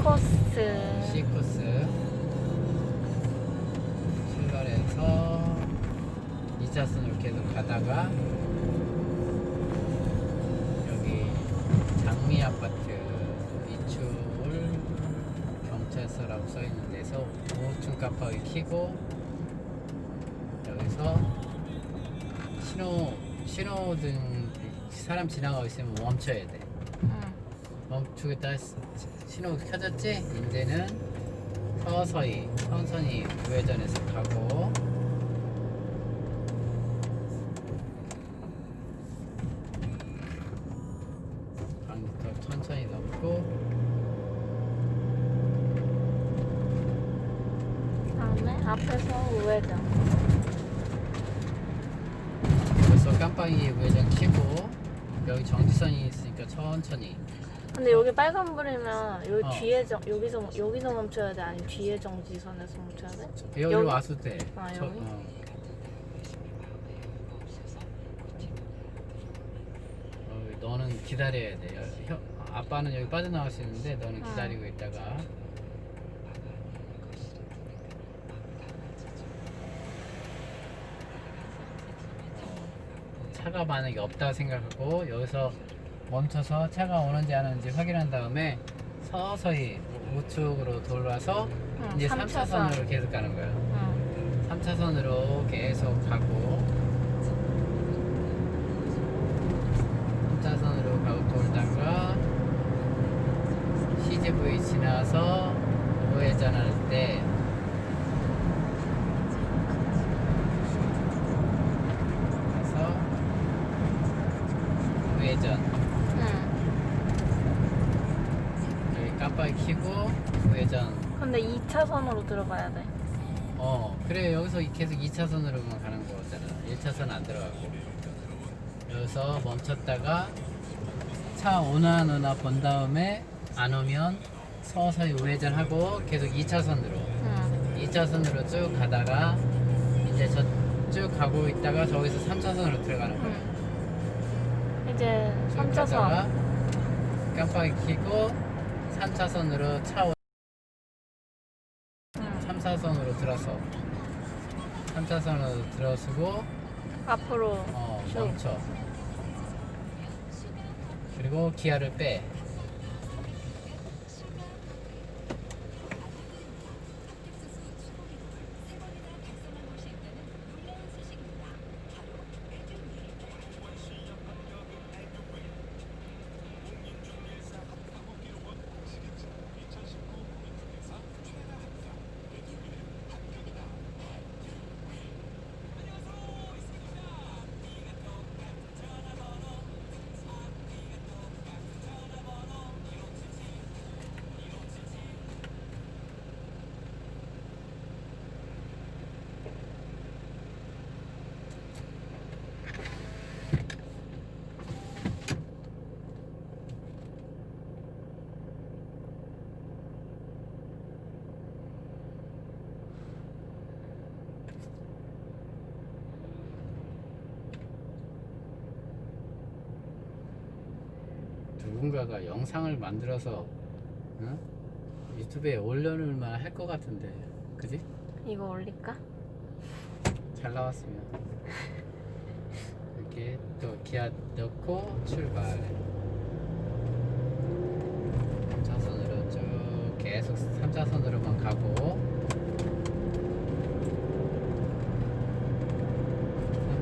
C코스. C코스 출발해서 2차선으로 계속 가다가 여기 장미 아파트 이출 경찰서라고 써 있는 데서 5층 깜빡이 켜고 여기서 신호 신호등 사람 지나가고 있으면 멈춰야 돼. 응. 멈추겠다 했- 신호 켜졌지? 이제는 서서히 천천히 우회전해서 가고 방지턱 천천히 넘고 다음에 앞에서 우회전. 그래서 깜빡이 우회전 켜고 여기 정지선이 있으니까 천천히 근데 여기 빨간불이면 여기 어. 뒤에 정 여기서 여기서 멈춰야 돼 아니면 뒤에 정지선에서 멈춰야 돼? 여기로 여기? 와도 돼 아, 저- 여기? 어. 어, 너는 기다려야 돼 여- 혀- 아빠는 여기 빠져나갈 수 있는데 너는 어. 기다리고 있다가 어, 차가 만약에 없다 생각하고 여기서 멈춰서 차가 오는지 안 오는지 확인한 다음에 서서히 우측으로 돌아서 응, 이제 삼차선. 3차선으로 계속 가는 거야. 응. 3차선으로 계속 가고 3차선으로 가고 돌다가 CGV 지나서 우회전할 때 그래서 우회전 켜고 우회전 근데 2차선으로 들어가야 돼. 어 그래 여기서 계속 2차선으로만 가는 거잖아 1차선 안 들어가고 여기서 멈췄다가 차 오나 안 오나 본 다음에 안 오면 서서히 우회전하고 계속 2차선으로 응. 2차선으로 쭉 가다가 이제 저 쭉 가고 있다가 저기서 3차선으로 들어가는 거야 응. 이제 쭉 3차선. 가다가 깜빡이 켜고 3차선으로 차 오- 응. 3차선으로 들어서 3차선으로 들어서고 앞으로 어, 쭉. 멈춰. 그리고 기아를 빼. 누군가가 영상을 만들어서 응? 유튜브에 올려놓을만 할 것 같은데, 그지? 이거 올릴까? 잘 나왔으면 이렇게 또 기아 넣고 출발. 3차선으로 쭉 계속 3차선으로만 가고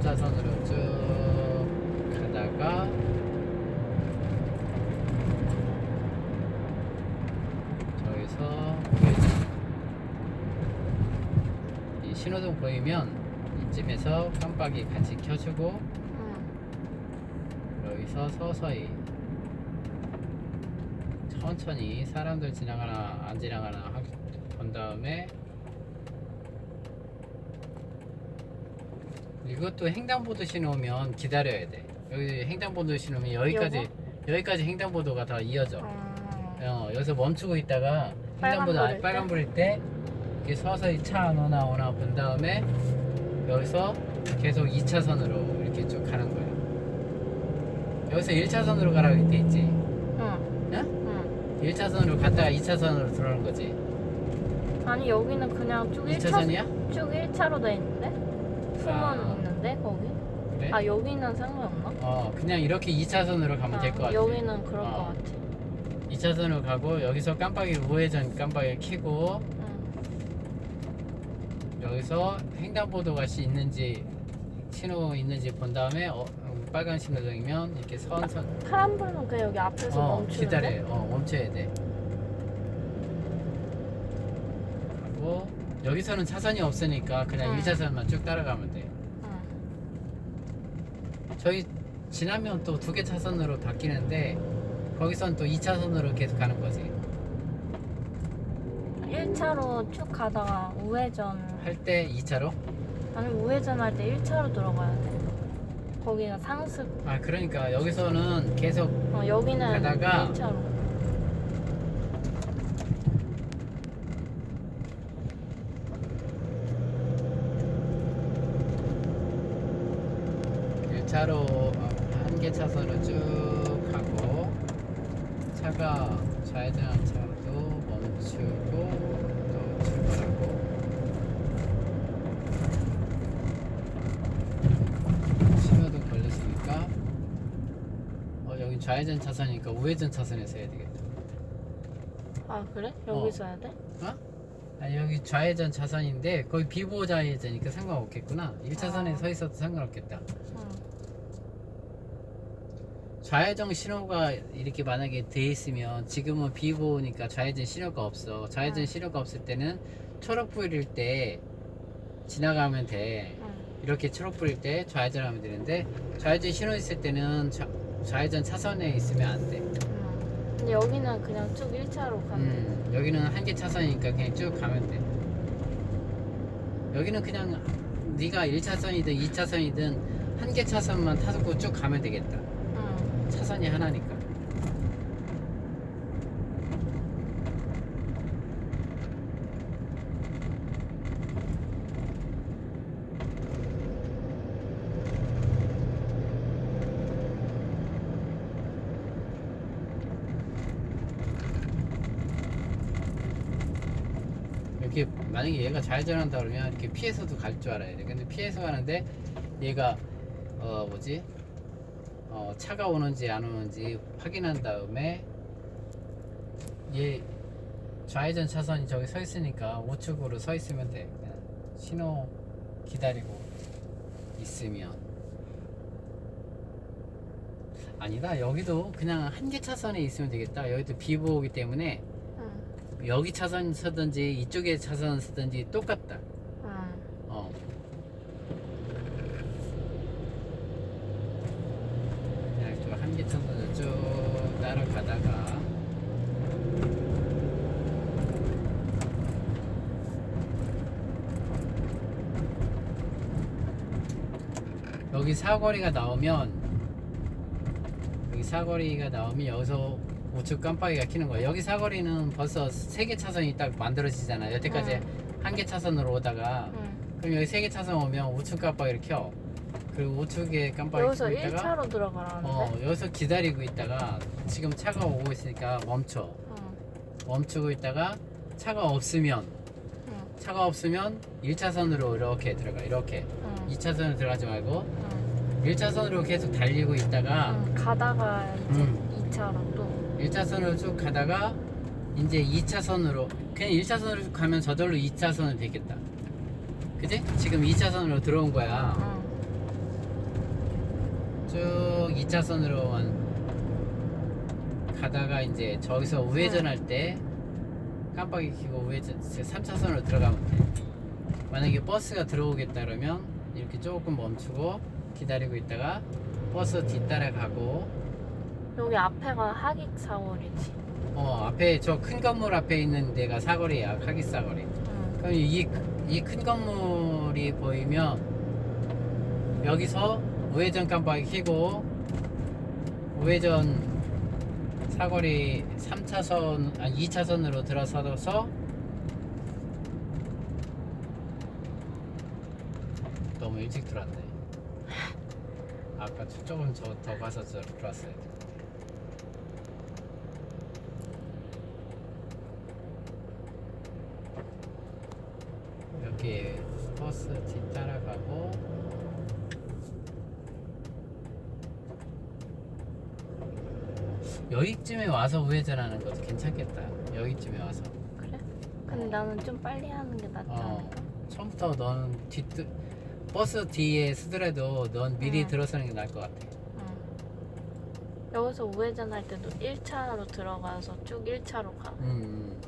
3차선으로 쭉 가다가 저기서 우회전. 이 신호등 보이면 이쯤에서 깜빡이 같이 켜주고 응. 여기서 서서히 천천히 사람들 지나가나 안 지나가나 확본 다음에 이것도 횡단보도 신호면 기다려야 돼. 여기 횡단보도 신호면 여기까지 여기까지 횡단보도가 다 이어져. 음. 어, 여기서 멈추고 있다가 횡단보도 안- 빨간불일 때? 빨간불일 때 이렇게 서서히 차 안 오나 오나 본 다음에 여기서 계속 2차선으로 이렇게 쭉 가는 거야. 여기서 1차선으로 가라고 돼 있지. 응. 응? 응. 1차선으로 갔다가 2차선으로 들어오는 거지. 아니 여기는 그냥 쭉 1차 2차선이야? 쭉 1차로 돼 있는데? 숨은 아. 있는데 거기? 그래? 아 여기는 상관없나? 어, 그냥 이렇게 2차선으로 가면 될것 아, 같아. 여기는 그럴 어. 것 같아. 2차선으로 가고 여기서 깜빡이 우회전 깜빡이를 켜고 응. 여기서 횡단보도가 씨 있는지 신호 있는지 본 다음에 어, 음, 빨간 신호등이면 이렇게 선선 파란 불은 그 여기 앞에서 어, 멈추는데? 기다려. 어, 멈춰야 돼. 하고 여기서는 차선이 없으니까 그냥 응. 1차선만 쭉 따라가면 돼. 응. 저희 지나면 또 두 개 차선으로 바뀌는데 거기선 또 2차선으로 계속 가는 거지. 1차로 쭉 가다가 우회전 할 때 2차로? 아니 우회전 할 때 1차로 들어가야 돼. 거기가 상습. 아 그러니까 여기서는 계속 어, 여기는 가다가 1차로. 1차로 한 개 차선으로 쭉 가고 차가 좌회전한 차도 멈추고 또 출발하고 신호등 걸렸으니까 어 여기 좌회전 차선이니까 우회전 차선에서 해야 되겠다 아 그래? 어. 여기서 해야 돼? 아니 여기 좌회전 차선인데 거기 비보호 좌회전이니까 상관없겠구나 1차선에 아. 서 있어도 상관없겠다 응. 좌회전 신호가 이렇게 만약에 돼 있으면 지금은 비보니까 좌회전 신호가 없어. 좌회전 응. 신호가 없을 때는 초록 불일 때 지나가면 돼. 응. 이렇게 초록 불일 때 좌회전하면 되는데 좌회전 신호 있을 때는 좌, 좌회전 차선에 있으면 안 돼. 응. 근데 여기는 그냥 쭉 1차로 가면 돼. 음, 여기는 한 개 차선이니까 그냥 쭉 가면 돼. 여기는 그냥 네가 1차선이든 2차선이든 한 개 차선만 타고 쭉 가면 되겠다. 응. 차선이 하나니까. 이렇게 만약에 얘가 좌회전한다 그러면 이렇게 피해서도 갈 줄 알아야 돼. 근데 피해서 가는데 얘가 어 뭐지? 어, 차가 오는지 안 오는지 확인한 다음에 얘 좌회전 차선이 저기 서 있으니까 우측으로 서 있으면 돼. 신호 기다리고 있으면 아니다 여기도 그냥 한 개 차선에 있으면 되겠다. 여기도 비보호기 때문에 응. 여기 차선 서든지 이쪽에 차선 서든지 똑같다. 응. 어. 그냥 좀 차선을 쭉 따라가다가 여기 사거리가 나오면 여기 사거리가 나오면 여기서 우측 깜빡이가 켜는 거야. 여기 사거리는 벌써 세 개 차선이 딱 만들어지잖아. 여태까지 응. 한개 차선으로 오다가 응. 그럼 여기 세 개 차선 오면 우측 깜빡이를 켜. 그리고 우측에 깜빡이 여기서 켜고 있다가 1차로 들어가라는데? 어 여기서 기다리고 있다가 지금 차가 오고 있으니까 멈춰. 응. 멈추고 있다가 차가 없으면 응. 차가 없으면 1차선으로 이렇게 들어가. 이렇게. 응. 2차선으로 들어가지 말고 응. 1차선으로 계속 달리고 있다가 응. 가다가 이제 음. 2차로 또 1차선으로 쭉 가다가 이제 2차선으로 그냥 1차선으로 쭉 가면 저절로 2차선은 되겠다. 그지? 지금 2차선으로 들어온 거야. 응. 쭉 2차선으로만 가다가 이제 저기서 우회전할 때 깜빡이 켜고 우회전 3차선으로 들어가면 돼. 만약에 버스가 들어오겠다 그러면 이렇게 조금 멈추고 기다리고 있다가 버스 뒤따라 가고 여기 앞에가 하객 사거리지 어 앞에 저 큰 건물 앞에 있는 데가 사거리야 카기 사거리. 응. 그럼 이이 큰 건물이 보이면 여기서 우회전 깜빡이 켜고 우회전 사거리 3차선 아 2차선으로 들어서서 너무 일찍 들어왔네. 아까 조금 저 더 가서 저 들어왔어야 돼. 이렇게 버스 뒤 따라가고 여기쯤에 와서 우회전하는 것도 괜찮겠다. 여기쯤에 와서. 그래? 근데 나는 좀 빨리 하는 게 낫지 어, 않을까? 처음부터 넌 뒤, 버스 뒤에 서더라도 넌 미리 응. 들어서는 게 나을 것 같아. 응. 여기서 우회전할 때도 1차로 들어가서 쭉 1차로 가. 음,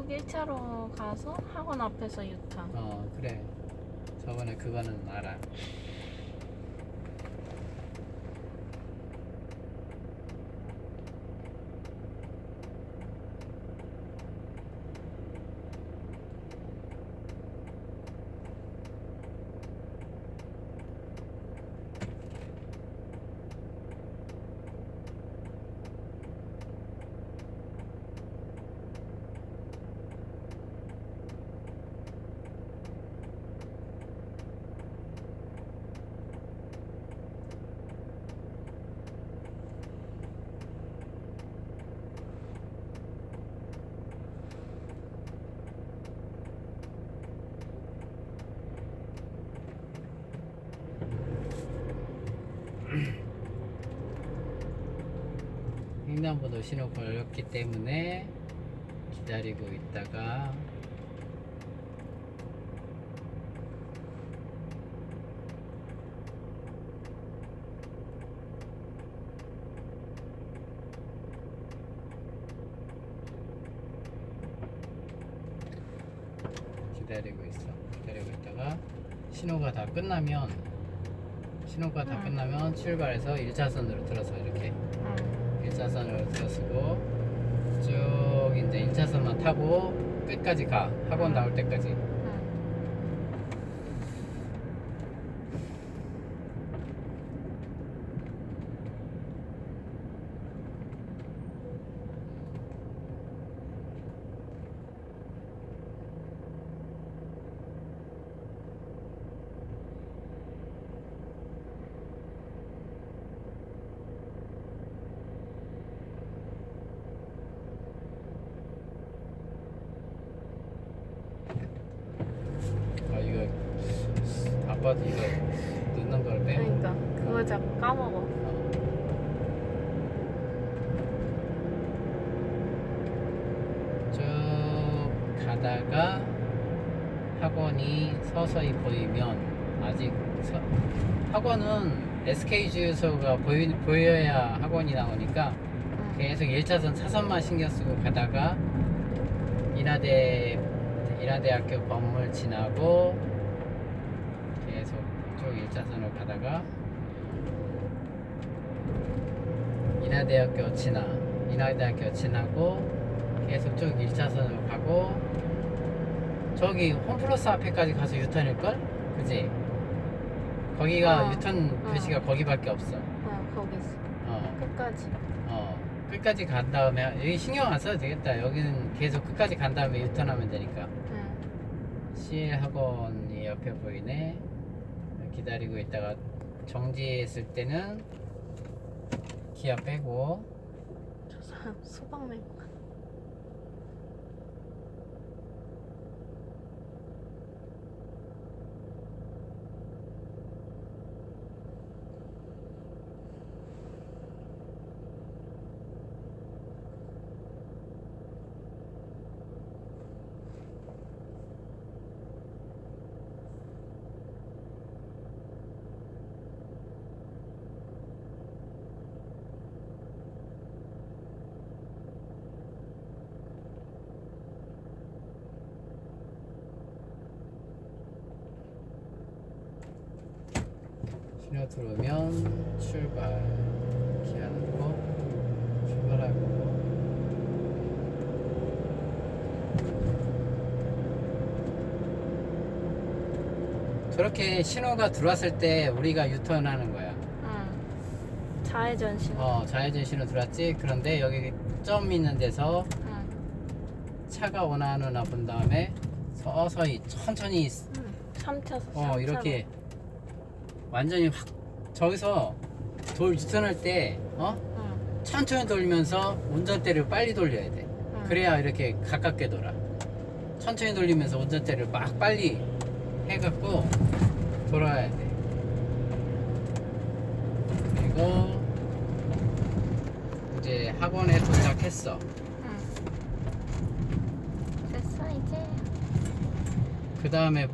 쭉 1차로 가서 학원 앞에서 유턴. 어, 그래. 저번에 그거는 알아. 횡단보도 신호 걸렸기 때문에 기다리고 있다가 기다리고 있어. 기다리고 있다가 신호가 다 끝나면 신호가 다 응. 끝나면 출발해서 1차선으로 들어서 이렇게 응. 1차선으로 들어서고 쭉 이제 1차선만 타고 끝까지 가. 학원 나올 때까지 응. 아 이거 아빠도 이거 넣는 걸 빼. 그러니까 그거 자꾸 까먹어. 어. 쭉 가다가 학원이 서서히 보이면 아직 서- 학원은 SK 주유소가 보이, 보여야 학원이 나오니까 응. 계속 1차선 차선만 신경 쓰고 가다가 인하대 인하대학교 건물 지나고 쭉 1차선으로 가다가 인하대학교 지나 인하대학교 지나고 계속 쭉 1차선으로 가고 저기 홈플러스 앞에까지 가서 유턴일걸? 그지? 거기가 어, 유턴 어. 표시가 거기밖에 없어 어, 거기 있어. 어. 끝까지. 어 끝까지 간 다음에 여기 신경 안 써도 되겠다 여기는 계속 끝까지 간 다음에 유턴하면 되니까 응. CL 학원이 옆에 보이네 기다리고 있다가 정지했을 때는 기아 빼고 저 사람 메고 가. 신호 들어오면 출발 기아 넣고 출발하고 저렇게 신호가 들어왔을 때 우리가 유턴하는 거야 응. 좌회전 신호. 어 좌회전 신호 들어왔지 그런데 여기 점 있는 데서 응. 차가 오나 안 오나 본 다음에 서서히 천천히 응. 3차선. 어 이렇게 완전히 확 저기서 돌 유턴할 때 어? 응. 천천히 돌면서 운전대를 빨리 돌려야 돼 응. 그래야 이렇게 가깝게 돌아. 천천히 돌리면서 운전대를 막 빨리 해갖고 돌아야 돼. 그리고 이제 학원에 도착했어. 응. 됐어 이제. 그 다음에